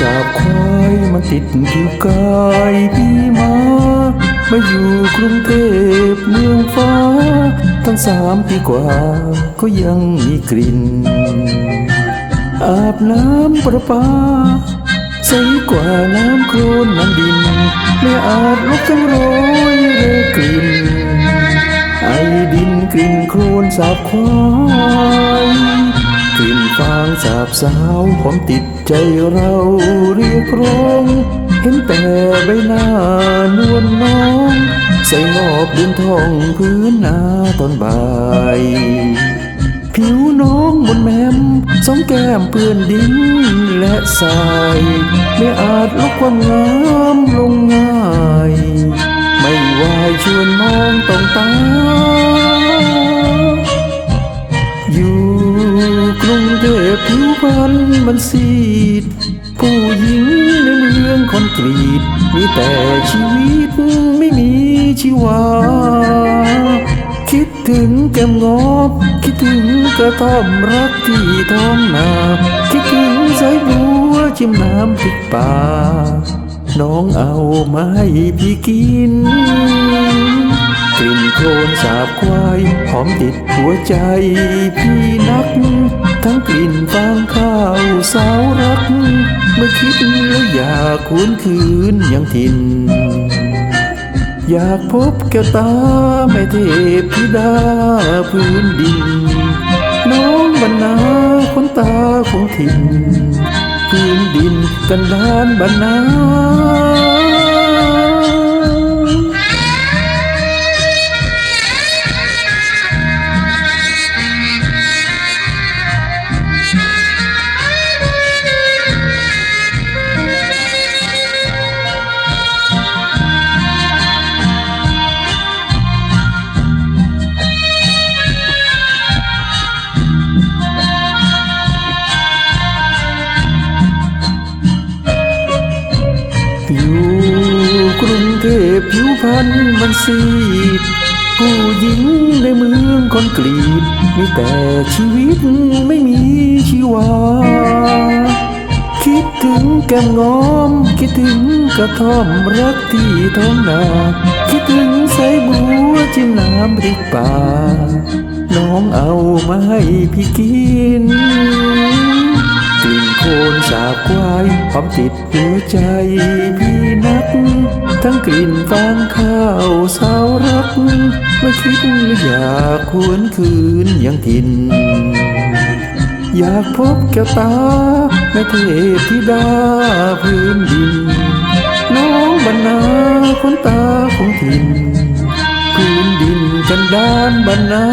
สาบควายมันติดผิวกายพี่มามาอยู่กรุงเทพเมืองฟ้าตั้งสามปีกว่าก็ยังมีกลิ่น อาบน้ำประปาใสกว่าน้ำโคลนน้ำดิน ไม่อาจลบจังโรยเรกลิ่น ไอดินกลิ่นโคลนสาบควาย กลิ่นฟางสาบสาวความติดใจเราเรียกร้อง เห็นแต่ใบหน้านวลน้อง ใส่งอบดินทองพื้นนาตอนบ่าย ผิวน้องบนแมมสองแก้มเปื้อนดินและทราย ไม่อาจลบความงาม พผิวพรรณมันซีด ผู้หญิงในเมืองคอนกรีต มีแต่ชีวิตไม่มีชีวา คิดถึงแก้มงอบคิดถึงกระท่อมรักที่ท้องนา คิดถึงสายบัวชิมน้ำพริกป่าน้องเอามาให้พี่กิน กลิ่นโคลนสาบควายหอมติดหัวใจพี่นัก ทั้งกลิ่นฟางข้าวสาวรัก เมื่อคิดแล้วอยากคืนคืนยังถิ่น อยากพบแก้วตาแม่เทพธิดาพื้นดิน น้องบรรณาคนตาของถิ่น พื้นดินกันดานบรรณา พผิวพรรณมันซีดผู้หญิงในเมืองคนกรีตมีแต่ชีวิตไม่มีชีวา คิดถึงแก้มงอม คิดถึงกระท่อมรักที่ท้องนา คิดถึงสายบัวจิ้มน้ำริกป่า น้องเอามาให้พี่กินกลิ่นโคลนสาบควายหอมติดหัวใจพี่นัก ทั้งกลิ่นฟางข้าวสาวรักเมื่อคิดอยากควนคืนยังถิ่น อยากพบแก้วตาแม่เทพธิดาพื้นดิน น้องบรรณาคนตาของถิ่น พื้นดินกันดานบรรณา